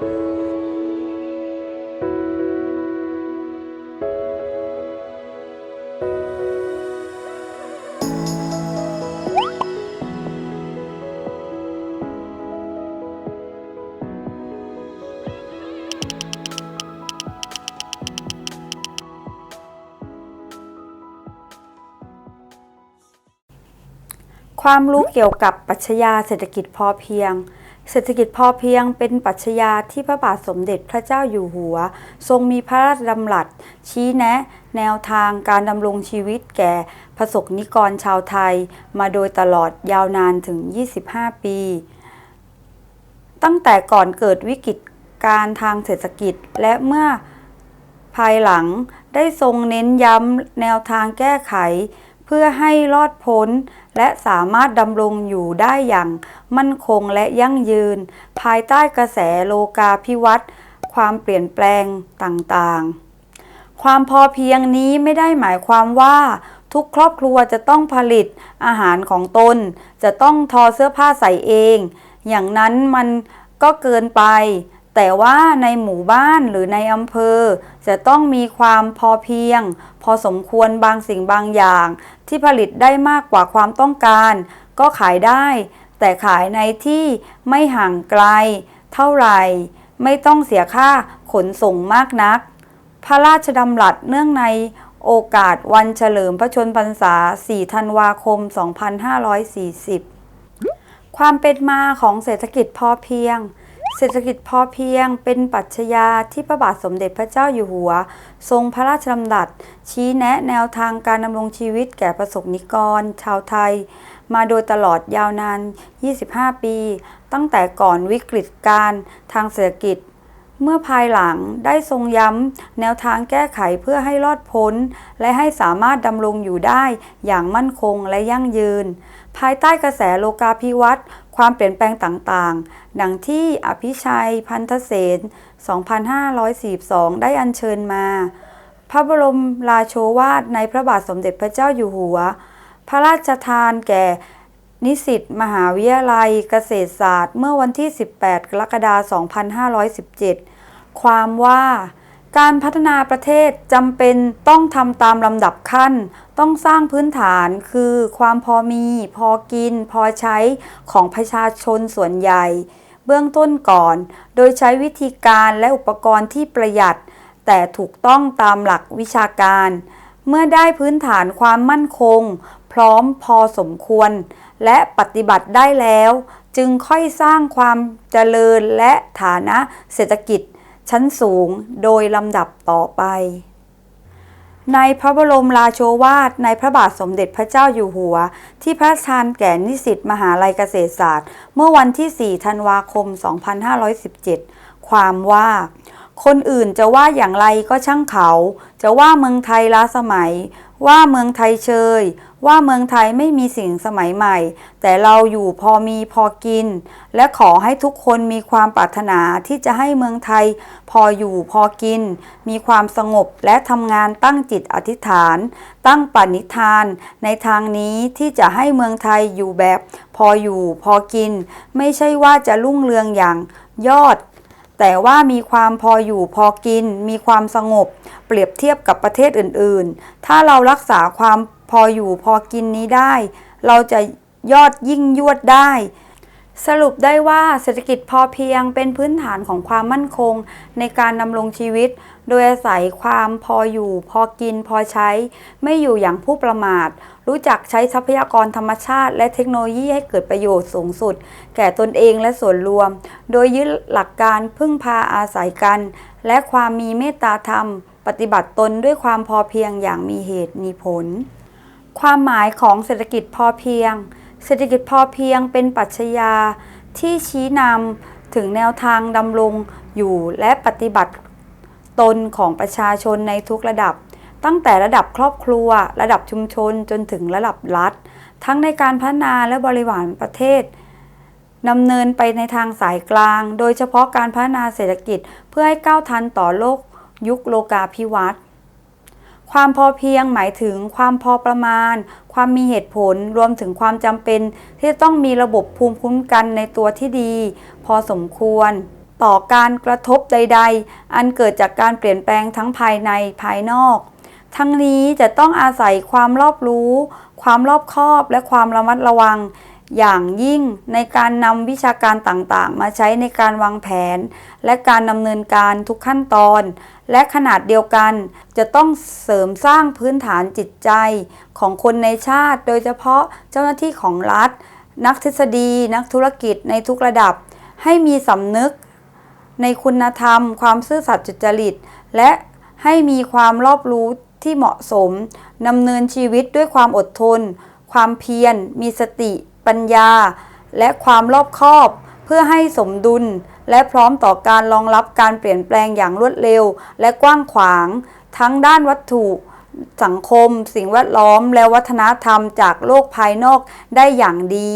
ความรู้เกี่ยวกับปรัชญาเศรษฐกิจพอเพียง เศรษฐกิจพอเพียงเป็นปรัชญาที่พระบาทสมเด็จพระเจ้าอยู่หัว ทรงมีพระราชดำรัส ชี้แนะ แนวทางการดำรงชีวิตแก่ประสบนิกรชาวไทย มาโดยตลอดยาวนานถึง 25 ปี ตั้งแต่ก่อนเกิดวิกฤตการทางเศรษฐกิจและเมื่อภายหลังได้ทรงเน้นย้ำแนวทางแก้ไข พื่อให้รอดพ้น และสามารถดำรงอยู่ได้อย่างมั่นคงและยั่งยืน ภายใต้กระแสโลกาภิวัตน์ความเปลี่ยนแปลงต่างๆ ความพอเพียงนี้ไม่ได้หมายความว่า ทุกครอบครัวจะต้องผลิตอาหารของตน จะต้องทอเสื้อผ้าใส่เอง อย่างนั้นมันก็เกินไป แต่ว่าในหมู่บ้านหรือในอำเภอ จะต้องมีความพอเพียง พอสมควรบางสิ่งบางอย่าง ที่ผลิตได้มากกว่าความต้องการ ก็ขายได้ แต่ขายในที่ไม่ห่างไกล เท่าไหร่ ไม่ต้องเสียค่าขนส่งมากนัก พระราชดำรัสเนื่องในโอกาสวันเฉลิมพระชนมพรรษา 4 ธันวาคม 2540 ความเป็นมาของเศรษฐกิจพอเพียง เศรษฐกิจพอเพียงเป็นปัจจยาที่พระบาทสมเด็จพระเจ้าอยู่หัว ทรงพระราชดำรัส ชี้แนะแนวทางการดำรงชีวิตแก่ประสบนิกร ชาวไทย มาโดยตลอดยาวนาน 25 ปี ตั้งแต่ก่อนวิกฤตการทางเศรษฐกิจ เมื่อภายหลังได้ทรงย้ำแนวทางแก้ไขเพื่อให้รอดพ้น และให้สามารถดำรงอยู่ได้อย่างมั่นคงและยั่งยืน ภายใต้กระแสโลกาภิวัตน์ความเปลี่ยนแปลงต่างๆ ดังที่อภิชัยพันธเสน2542 ได้อัญเชิญมา พระบรมราโชวาทในพระบาทสมเด็จพระเจ้าอยู่หัว พระราชทานแก่นิสิตมหาวิทยาลัยเกษตรศาสตร์ เมื่อวันที่ 18 กรกฎาคม 2517 ความว่า การพัฒนาประเทศจำเป็นต้องทำตามลำดับขั้น ต้องสร้างพื้นฐานคือความพอมี พอกิน พอใช้ของประชาชนส่วนใหญ่ เบื้องต้นก่อน โดยใช้วิธีการและอุปกรณ์ที่ประหยัด แต่ถูกต้องตามหลักวิชาการ เมื่อได้พื้นฐานความมั่นคง พร้อมพอสมควร และปฏิบัติได้แล้วจึงค่อยสร้างความเจริญและฐานะเศรษฐกิจ ชั้นสูงโดยลำดับต่อไป ในพระบรมราโชวาทในพระบาทสมเด็จพระเจ้าอยู่หัว ที่พระราชทานแก่นิสิตมหาลัยเกษตรศาสตร์ เมื่อวันที่ 4 ธันวาคม 2517 ความว่าคนอื่นจะว่าอย่างไรก็ช่างเขา จะว่าเมืองไทยล้าสมัย ว่าเมืองไทยเชย ว่าเมืองไทยไม่มีสิ่งสมัยใหม่ แต่เราอยู่พอมีพอกิน และขอให้ทุกคนมีความปรารถนาที่จะให้เมืองไทย พออยู่พอกิน มีความสงบและทำงานตั้งจิตอธิษฐาน ตั้งปณิธาน ในทางนี้ที่จะให้เมืองไทยอยู่แบบ พออยู่พอกิน ไม่ใช่ว่าจะรุ่งเรืองอย่างยอด แต่ว่ามีความพออยู่พอกิน มีความสงบ เปรียบเทียบกับประเทศอื่นๆ ถ้าเรารักษาความพออยู่พอกินนี้ได้ เราจะยอดยิ่งยวดได้ สรุปได้ว่าเศรษฐกิจพอเพียงเป็นพื้นฐานของความมั่นคงในการดำรงชีวิต โดยอาศัยความพออยู่ พอกินพอใช้ ไม่อยู่อย่างผู้ประมาท รู้จักใช้ทรัพยากรธรรมชาติ และเทคโนโลยีให้เกิดประโยชน์สูงสุด แก่ตนเองและส่วนรวม โดยยึดหลักการพึ่งพาอาศัยกัน และความมีเมตตาธรรม ปฏิบัติตนด้วยความพอเพียงอย่างมีเหตุมีผล ความหมายของเศรษฐกิจพอเพียง เศรษฐกิจพอเพียงเป็นปรัชญาที่ชี้นำถึงแนวทางดำรงอยู่และปฏิบัติตนของประชาชนในทุกระดับ ตั้งแต่ระดับครอบครัว ระดับชุมชนจนถึงระดับรัฐ ทั้งในการพัฒนาและบริหารประเทศดำเนินไปในทางสายกลาง โดยเฉพาะการพัฒนาเศรษฐกิจเพื่อให้ก้าวทันต่อโลกยุคโลกาภิวัตน์ ความพอเพียงหมายถึงความพอประมาณ ความมีเหตุผลรวมถึงความจำเป็น ที่ต้องมีระบบภูมิคุ้มกันในตัวที่ดี พอสมควร ต่อการกระทบใด ๆ อันเกิดจากการเปลี่ยนแปลงทั้งภายในภายนอก ทั้งนี้จะต้องอาศัยความรอบรู้ ความรอบคอบและความระมัดระวัง อย่างยิ่งในการนำวิชาการต่างๆ มาใช้ในการวางแผน และการดำเนินการทุกขั้นตอน และขนาดเดียวกันจะต้องเสริมสร้างพื้นฐานจิตใจของคนในชาติ โดยเฉพาะเจ้าหน้าที่ของรัฐ นักทฤษฎี นักธุรกิจในทุกระดับ ให้มีสำนึกในคุณธรรม ความซื่อสัตย์จุจริต และให้มีความรอบรู้ที่เหมาะสมดำเนินชีวิตด้วยความอดทน ความเพียร มีสติ ปัญญา และความรอบคอบ เพื่อให้สมดุล และพร้อมต่อการรองรับการเปลี่ยนแปลงอย่างรวดเร็ว และกว้างขวาง ทั้งด้านวัตถุสังคม สิ่งแวดล้อม และวัฒนธรรมจากโลกภายนอกได้อย่างดี